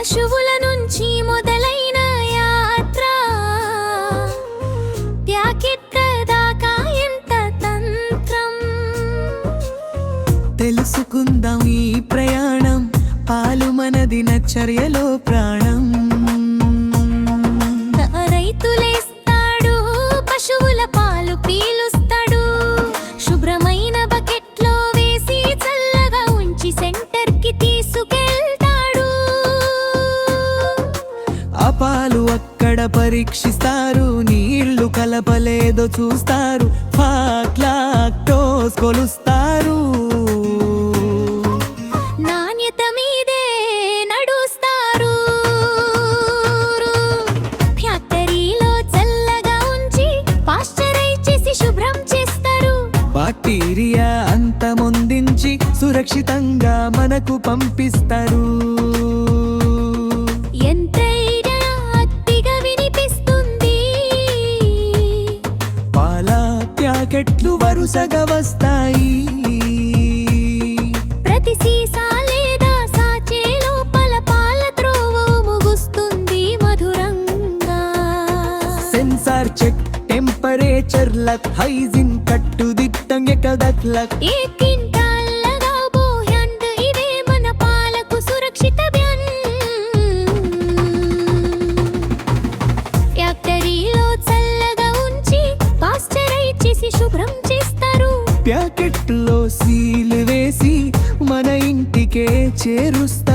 పశువుల నుంచి మొదలైన యాత్ర. ప్యాకెట్ల దాకా ఎంత తంత్రం? తెలుసుకుందాం ఈ ప్రయాణం. పాలు మనది నచ్చర్యలో ప్రాణం. ఆ పాలు అక్కడ పరీక్షిస్తారు. నీళ్ళు కలపలేదో చూస్తారు. ఫాట్ లాక్టోస్ కొలుస్తారు. నాణ్యత మీదే నడుస్తారు. ఫ్యాక్టరీలో చల్లగా ఉంచి పాశ్చరైజ్ చేసి శుభ్రం చేస్తారు. బాక్టీరియా అంతమొందించి సురక్షితంగా మనకు పంపిస్తారు. ప్యాకెట్లు వరుసగా వస్తాయి. ప్రతి సీసా లేదా సాచే లోపల పాల త్రోవ ముగుస్తుంది మధురంగా. సెన్సార్ చెక్ టెంపరేచర్ లక్ హైజిన్ కట్టుదిట్టంగా కదక్లక్ ఏ కింటాల్లగా చేరుస్తా.